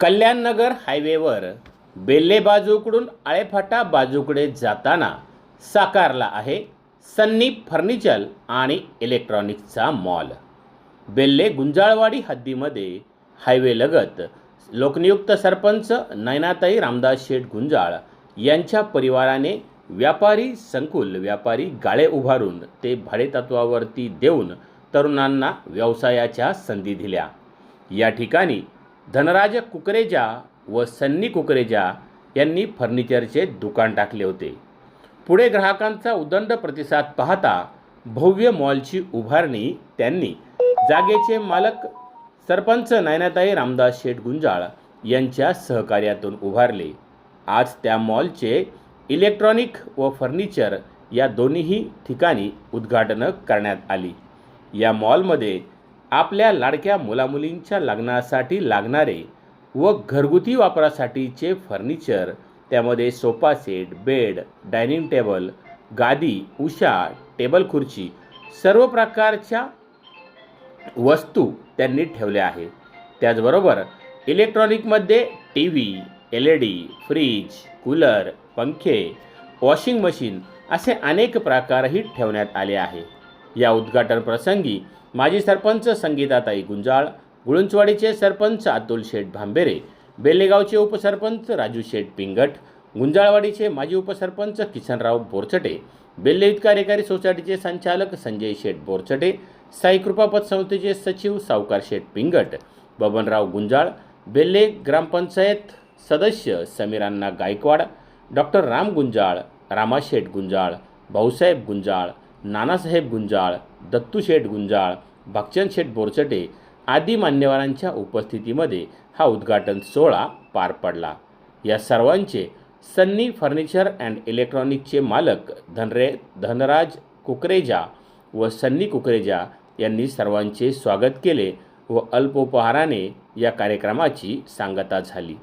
कल्याणनगर हायवेवर बेल्ले बाजूकडून आळेफाटा बाजूकडे जाताना साकारला आहे सन्नी फर्निचर आणि इलेक्ट्रॉनिक्सचा मॉल. बेल्ले गुंजाळवाडी हद्दीमध्ये हायवेलगत लोकनियुक्त सरपंच नैनाताई रामदास शेठ गुंजाळ यांच्या परिवाराने व्यापारी संकुल व्यापारी गाळे उभारून ते भाडेतत्वावरती देऊन तरुणांना व्यवसायाच्या संधी दिल्या. या ठिकाणी धनराज कुकरेजा व सन्नी कुकरेजा यांनी फर्निचरचे दुकान टाकले होते. पुढे ग्राहकांचा उदंड प्रतिसाद पाहता भव्य मॉलची उभारणी त्यांनी जागेचे मालक सरपंच नयनाताई रामदास शेठ गुंजाळ यांच्या सहकार्यातून उभारले. आज त्या मॉलचे इलेक्ट्रॉनिक व फर्निचर या दोन्हीही ठिकाणी उद्घाटनं करण्यात आली. या मॉलमध्ये आपल्या लाडक्या मुलामुलींच्या लग्नासाठी लागणारे व घरगुती वापरासाठीचे फर्निचर त्यामध्ये sofa set bed dining table गादी उशा टेबल खुर्ची सर्व प्रकारच्या वस्तू त्यांनी ठेवल्या आहेत. त्याचबरोबर इलेक्ट्रॉनिकमध्ये T V L E D fridge cooler पंखे वॉशिंग मशीन असे अनेक प्रकारही ठेवण्यात आले आहे या उद्घाटन प्रसंगी माजी सरपंच संगीताताई गुंजाळ गुळुंचवाडीचे सरपंच अतुल शेठ भांबेरे बेलेगावचे उपसरपंच राजू शेठ पिंगट गुंजाळवाडीचे माजी उपसरपंच किसनराव बोरचटे बेल्ले कार्यकारी सोसायटीचे संचालक संजय शेठ बोरचटे साई कृपापत संस्थेचे सचिव सावकार शेठ पिंगट बबनराव गुंजाळ बेल्ले ग्रामपंचायत सदस्य समीरांना गायकवाड डॉक्टर राम गुंजाळ रामाशेठ गुंजाळ भाऊसाहेब गुंजाळ नानासाहेब गुंजाळ दत्तू शेठ गुंजाळ भक्चनशेठ शेठ बोरचटे आदी मान्यवरांच्या उपस्थितीमध्ये हा उद्घाटन सोहळा पार पडला. या सर्वांचे सन्नी फर्निचर अँड इलेक्ट्रॉनिकचे मालक धनरे धनराज कुकरेजा व सन्नी कुकरेजा यांनी सर्वांचे स्वागत केले व अल्पोपहाराने या कार्यक्रमाची सांगता झाली.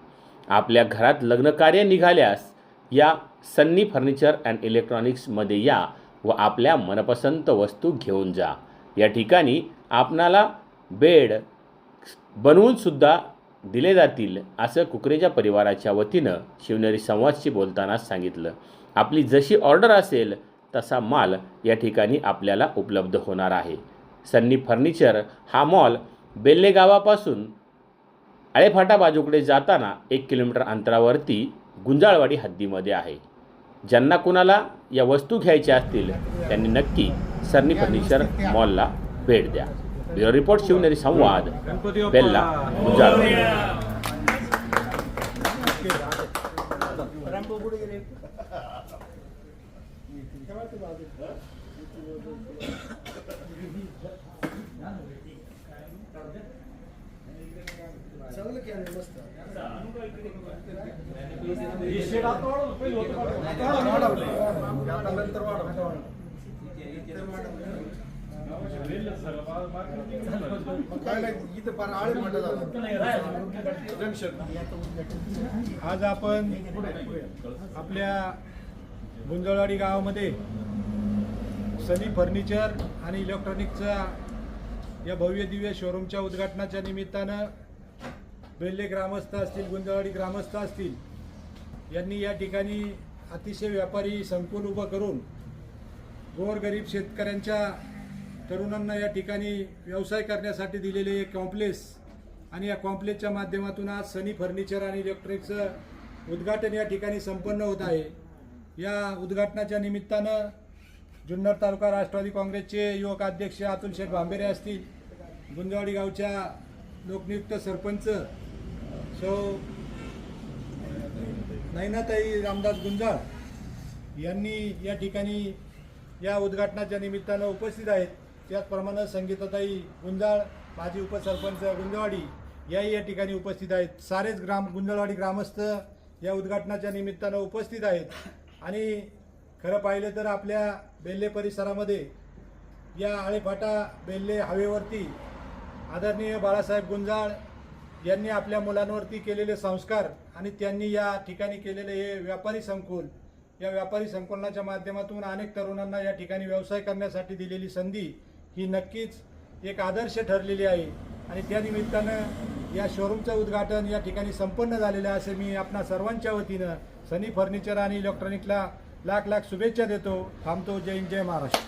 आपल्या घरात लग्नकार्य निघाल्यास या सन्नी फर्निचर अँड इलेक्ट्रॉनिक्समध्ये या व आपल्या मनपसंत वस्तू घेऊन जा. या ठिकाणी आपणाला बेड बनवूनसुद्धा दिले जातील असं कुकरेजा परिवाराच्या वतीनं शिवनेरी संवादशी बोलताना सांगितलं. आपली जशी ऑर्डर असेल तसा माल या ठिकाणी आपल्याला उपलब्ध होणार आहे. सन्नी फर्निचर हा मॉल बेल्ले गावापासून आळेफाटा बाजूकडे जाताना एक किलोमीटर अंतरावरती गुंजाळवाडी हद्दीमध्ये आहे. ज्यांना कुणाला या वस्तू घ्यायच्या असतील त्यांनी नक्की सन्नी फर्निचर मॉलला भेट द्या. ब्युरो रिपोर्ट शिवनेरी संवाद बेल्ला गुंजाळवाडी आज आपण आपल्या गुंजळवाडी गावामध्ये सनी फर्निचर आणि इलेक्ट्रॉनिकचा या भव्य दिव्य शोरूमच्या उद्घाटनाच्या निमित्तानं बेल्ले ग्रामस्थ असतील गुंजळवाडी ग्रामस्थ असतील यांनी या ठिकाणी अतिशय व्यापारी संकुल उभं करून गोरगरीब शेतकऱ्यांच्या तरुणांना या ठिकाणी व्यवसाय करण्यासाठी दिलेले एक कॉम्प्लेक्स आणि या कॉम्प्लेक्सच्या माध्यमातून आज सनी फर्निचर आणि इलेक्ट्रिकचं उद्घाटन या ठिकाणी संपन्न होत आहे. या उद्घाटनाच्या निमित्तानं जुन्नर तालुका राष्ट्रवादी काँग्रेसचे युवक अध्यक्ष अतुल शेठ भांबेरे असतील गुंजवाडी गावच्या लोकनियुक्त सरपंच सौ नैनाताई रामदास गुंजाळ यांनी या ठिकाणी या उद्घाटनाच्या निमित्तानं उपस्थित आहेत. त्याचप्रमाणे संगीताताई गुंजाळ माजी उपसरपंच गुंजवाडी याही या ठिकाणी उपस्थित आहेत. सारेच ग्राम गुंजळवाडी ग्रामस्थ या उद्घाटनाच्या निमित्तानं उपस्थित आहेत. आणि खरं पाहिलं तर आपल्या बेल्ले परिसरामध्ये या आळेफाटा बेल्ले हवेवरती आदरणीय बाळासाहेब गुंजाळ यांनी आपल्या मुलांवरती केलेले संस्कार आणि त्यांनी या ठिकाणी केलेले हे व्यापारी संकुल या व्यापारी संकुलनाच्या माध्यमातून अनेक तरुणांना या ठिकाणी व्यवसाय करण्यासाठी दिलेली संधी ही नक्कीच एक आदर्श ठरलेली आहे. आणि त्या निमित्तानं या शोरूमचं उद्घाटन या ठिकाणी संपन्न झालेलं आहे असे मी आपणा सर्वांच्या वतीनं सनी फर्निचर आणि इलेक्ट्रॉनिकला लाख लाख शुभेच्छा देतो. थांबतो. जय हिंद जय महाराष्ट्र.